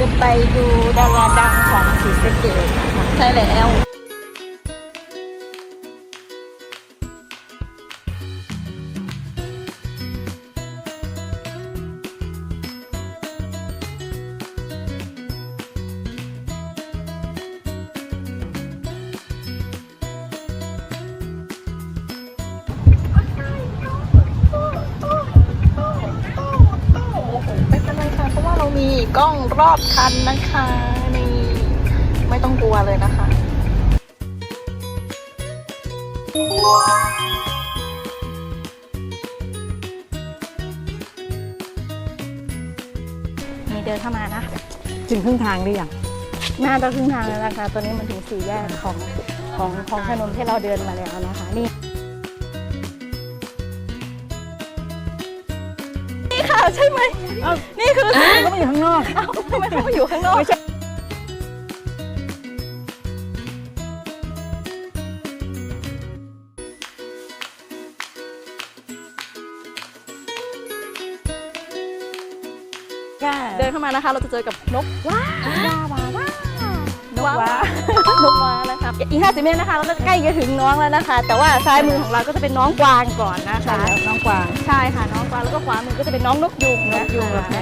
จะไปดูดาราดังของศรีสะเกษนะคะใช่แล้ว กล้องรอบคันนะคะนี่ไม่ต้องกลัวเลยนะคะมีเดินเข้ามานะถึงครึ่งทางหรือยังน่าจะครึ่งทางแล้วนะคะตอนนี้มันถึงสี่แยกของของของถนนที่เราเดินมาแล้วนะคะนี่ นี่ค่ะใช่ไหมนี่คือก็มาอยู่ข้างนอกเอ้าทำไมเขามาอยู่ข้างนอกเดินเข้ามานะคะ เราจะเจอกับนกว้าวว้าวว้าวนกว้าวนกว้านะคะ อีก 50 เมตรนะคะเราก็ใกล้จะถึงน้องแล้วนะคะ แต่ว่าซ้ายมือของเราก็จะเป็นน้องกวางก่อนนะคะ น้องกวาง ใช่ค่ะน้องกวางแล้วก็ขวามือก็จะเป็นน้องนกยุงนนะกยุงคะกับแพร